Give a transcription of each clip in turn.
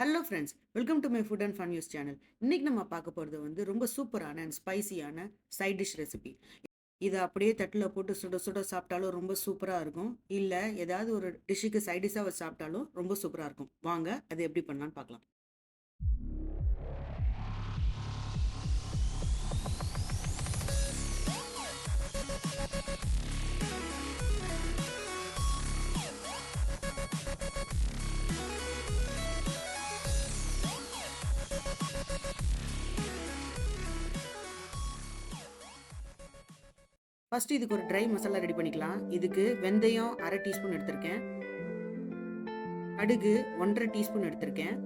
Hello friends welcome to my food and fun news channel இன்றைக்கி நம்ம பார்க்க போகிறது வந்து ரொம்ப சூப்பரான அண்ட் ஸ்பைசியான சைட் டிஷ் ரெசிபி இதை அப்படியே தட்டில் போட்டு சுட சுட சாப்பிட்டாலும் ரொம்ப சூப்பராக இருக்கும். இல்லை ஏதாவது ஒரு டிஷ்ஷுக்கு சைட் டிஷ்ஷாக சாப்பிட்டாலும் ரொம்ப சூப்பராக இருக்கும். வாங்க அது எப்படி பண்ணலான்னு பார்க்கலாம். ஃபஸ்ட்டு இதுக்கு ஒரு ட்ரை மசாலா ரெடி பண்ணிக்கலாம். இதுக்கு வெந்தயம் அரை டீஸ்பூன் எடுத்திருக்கேன். கடுகு ஒன்றரை டீஸ்பூன் எடுத்திருக்கேன்.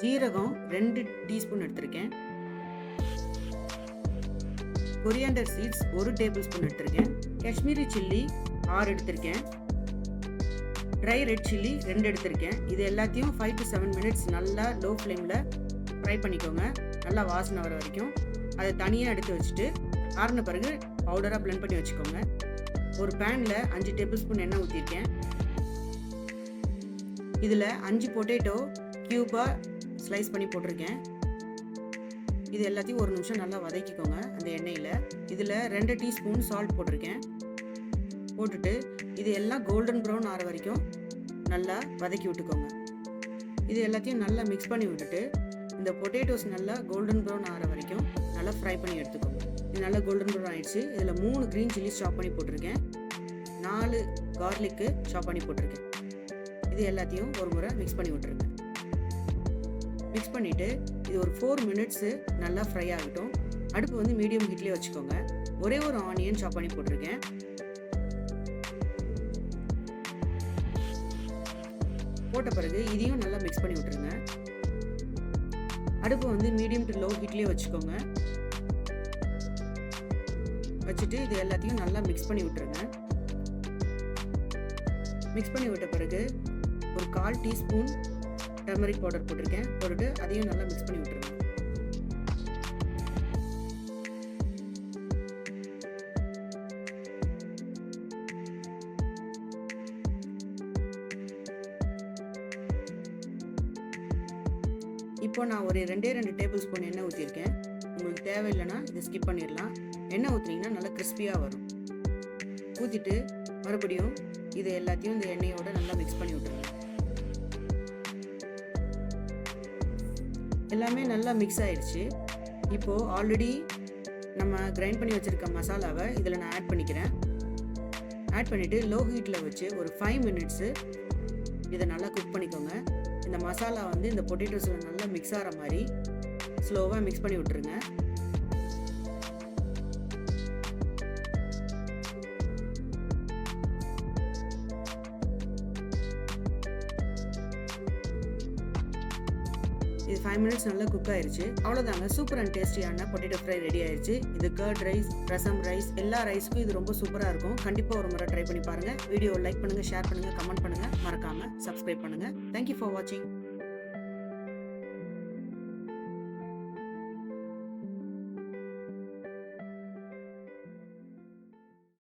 ஜீரகம் ரெண்டு டீஸ்பூன் எடுத்திருக்கேன். கொரியாண்டர் சீட்ஸ் ஒரு டேபிள் ஸ்பூன் எடுத்திருக்கேன். காஷ்மீரி சில்லி ஆறு எடுத்திருக்கேன். ட்ரை ரெட் சில்லி ரெண்டு எடுத்திருக்கேன். இது எல்லாத்தையும் ஃபைவ் டு செவன் மினிட்ஸ் நல்லா லோ ஃப்ளேமில் ஃப்ரை பண்ணிக்கோங்க. நல்லா வாசனை வர வரைக்கும். அதை தனியாக எடுத்து வச்சுட்டு ஆறின பிறகு பவுடராக blend பண்ணி வச்சுக்கோங்க. ஒரு பேனில் அஞ்சு டேபிள் ஸ்பூன் எண்ணெய் ஊற்றிருக்கேன் இதில் அஞ்சு பொட்டேட்டோ க்யூபாக ஸ்லைஸ் பண்ணி போட்டிருக்கேன். இது எல்லாத்தையும் ஒரு நிமிஷம் நல்லா வதக்கிக்கோங்க அந்த எண்ணெயில். இதில் ரெண்டு டீஸ்பூன் சால்ட் போட்டிருக்கேன். போட்டுட்டு இது எல்லாம் கோல்டன் ப்ரௌன் ஆற வரைக்கும் நல்லா வதக்கி விட்டுக்கோங்க. இது எல்லாத்தையும் நல்லா மிக்ஸ் பண்ணி விட்டுட்டு இந்த பொட்டேட்டோஸ் நல்லா கோல்டன் ப்ரௌன் ஆற வரைக்கும் நல்லா ஃப்ரை பண்ணி எடுத்துக்கோங்க. நல்லா கோல்டன் ப்ரௌன் ஆயிடுச்சு. இதில் மூணு க்ரீன் சில்லி சாப் பண்ணி போட்டிருக்கேன். நாலு கார்லிக்கு சாப் பண்ணி போட்டிருக்கேன். இது எல்லாத்தையும் ஒரு முறை மிக்ஸ் பண்ணி விட்டுருக்கேன். மிக்ஸ் பண்ணிவிட்டு இது ஒரு ஃபோர் மினிட்ஸு நல்லா ஃப்ரை ஆகட்டும். அடுப்பு வந்து மீடியம் ஹீட்லேயே வச்சுக்கோங்க. ஒரே ஒரு ஆனியன் சாப் பண்ணி போட்டிருக்கேன். போட்ட பிறகு இதையும் நல்லா மிக்ஸ் பண்ணி விட்டுருங்க. அடுப்பு வந்து மீடியம் டு லோ ஹீட்லேயே வச்சுக்கோங்க. வச்சுட்டு இது எல்லாத்தையும் நல்லா மிக்ஸ் பண்ணி விட்டுருங்க. மிக்ஸ் பண்ணி விட்ட பிறகு ஒரு கால் டீஸ்பூன் டர்மரிக் பவுடர் போட்டிருக்கேன். போட்டுட்டு அதையும் நல்லா மிக்ஸ் பண்ணி விட்டுருங்க. இப்போ நான் ஒரு ரெண்டே ரெண்டு டேபிள் ஸ்பூன் எண்ணெய் ஊற்றிருக்கேன் உங்களுக்கு தேவையில்லைன்னா இதை ஸ்கிப் பண்ணிடலாம். எண்ணெய் ஊற்றுனீங்கன்னா நல்லா கிறிஸ்பியாக வரும். ஊற்றிட்டு மறுபடியும் இது எல்லாத்தையும் இந்த எண்ணெயோடு நல்லா மிக்ஸ் பண்ணி விட்டுருங்க. எல்லாமே நல்லா மிக்ஸ் ஆயிடுச்சு. இப்போது ஆல்ரெடி நம்ம கிரைண்ட் பண்ணி வச்சுருக்க மசாலாவை இதில் நான் ஆட் பண்ணிக்கிறேன். ஆட் பண்ணிவிட்டு லோ ஹீட்டில் வச்சு ஒரு ஃபைவ் மினிட்ஸு இதை நல்லா குக் பண்ணிக்கோங்க. இந்த மசாலா வந்து இந்த பொட்டேட்டோஸில் நல்லா மிக்ஸ் ஆகிற மாதிரி ஸ்லோவாக மிக்ஸ் பண்ணி விட்டுருங்க. இது ஃபைவ் மினிட்ஸ் நல்லா குக் ஆயிருச்சு. அவ்வளோதாங்க சூப்பர் அண்ட் டேஸ்டியான பொட்டேட்டோ ஃப்ரை ரெடி ஆயிடுச்சு இது கர்ட் ரைஸ் ரசம் ரைஸ் எல்லா ரைஸ்க்கும் இது ரொம்ப சூப்பராக இருக்கும். கண்டிப்பாக ஒரு முறை ட்ரை பண்ணி பாருங்கள் வீடியோ லைக் பண்ணுங்கள் ஷேர் பண்ணுங்கள் கமெண்ட் பண்ணுங்கள் மறக்காமல் சப்ஸ்கிரைப் பண்ணுங்கள் தேங்க்யூ ஃபார் வாட்சிங்